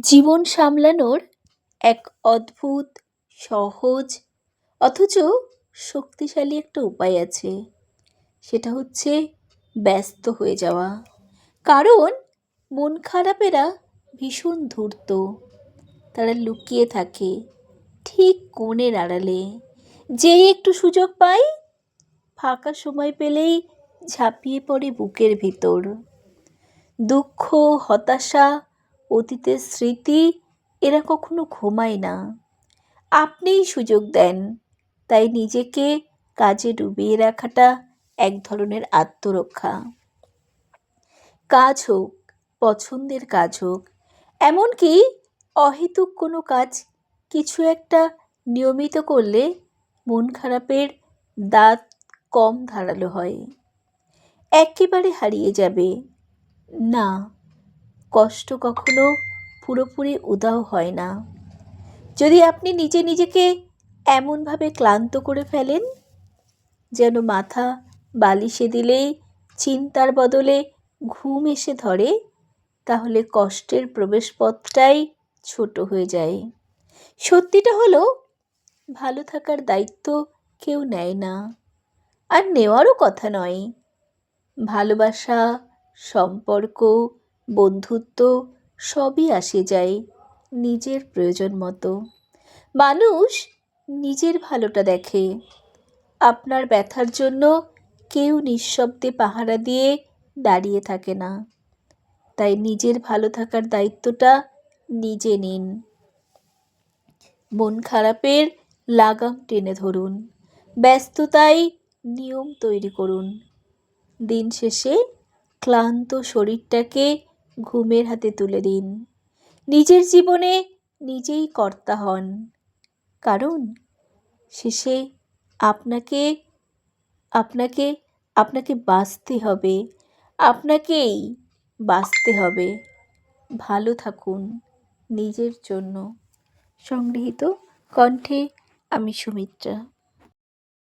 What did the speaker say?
জীবন সামলানোর এক অদ্ভুত, সহজ, অথচ শক্তিশালী একটা উপায় আছে। সেটা হচ্ছে ব্যস্ত হয়ে যাওয়া। কারণ মন খারাপেরা ভীষণ ধূর্ত। তারা লুকিয়ে থাকে ঠিক কোণের আড়ালে। যেই একটু সুযোগ পায় ফাঁকা সময় পেলেই ঝাঁপিয়ে পড়ে বুকের ভিতর। দুঃখ, হতাশা অতীতের স্মৃতি এরা কখনো ঘুমায় না। আপনিই সুযোগ দেন। তাই নিজেকে কাজে ডুবিয়ে রাখাটা এক ধরনের আত্মরক্ষা। কাজ হোক, পছন্দের কাজ হোক, এমনকি অহেতুক কোনো কাজ কিছু একটা নিয়মিত করলে মন খারাপের দাঁত কম ধারালো হয়। একেবারে হারিয়ে যাবে। না। কষ্ট কখনো পুরোপুরি উদাও হয় না। যদি আপনি নিজে নিজেকে এমনভাবে ক্লান্ত করে ফেলেন, যেন মাথা বালিশে দিলেই চিন্তার বদলে ঘুম এসে ধরে, তাহলে কষ্টের প্রবেশপথটাই ছোট হয়ে যায়। সত্যিটা হলো, ভালো থাকার দায়িত্ব কেউ নেয় না। আর নেওয়ারও কথা নয়। ভালোবাসা, সম্পর্ক বন্ধুত্ব সবই আসে যায় নিজের প্রয়োজন মতো। মানুষ নিজের ভালোটা দেখে। আপনার ব্যথার জন্য কেউ নিঃশব্দে পাহারা দিয়ে দাঁড়িয়ে থাকে না। তাই নিজের ভালো থাকার দায়িত্বটা নিজে নিন। মন খারাপের লাগাম টেনে ধরুন। ব্যস্ততায় নিয়ম তৈরি করুন। দিন শেষে ক্লান্ত শরীরটাকে ঘুমের হাতে তুলে দিন। নিজের জীবনে নিজেই কর্তা হন। কারণ শেষে আপনাকে আপনাকে আপনাকে বাঁচতে হবে। আপনাকেই বাঁচতে হবে। ভালো থাকুন নিজের জন্য। সংগৃহীত কণ্ঠে আমি সুমিত্রা।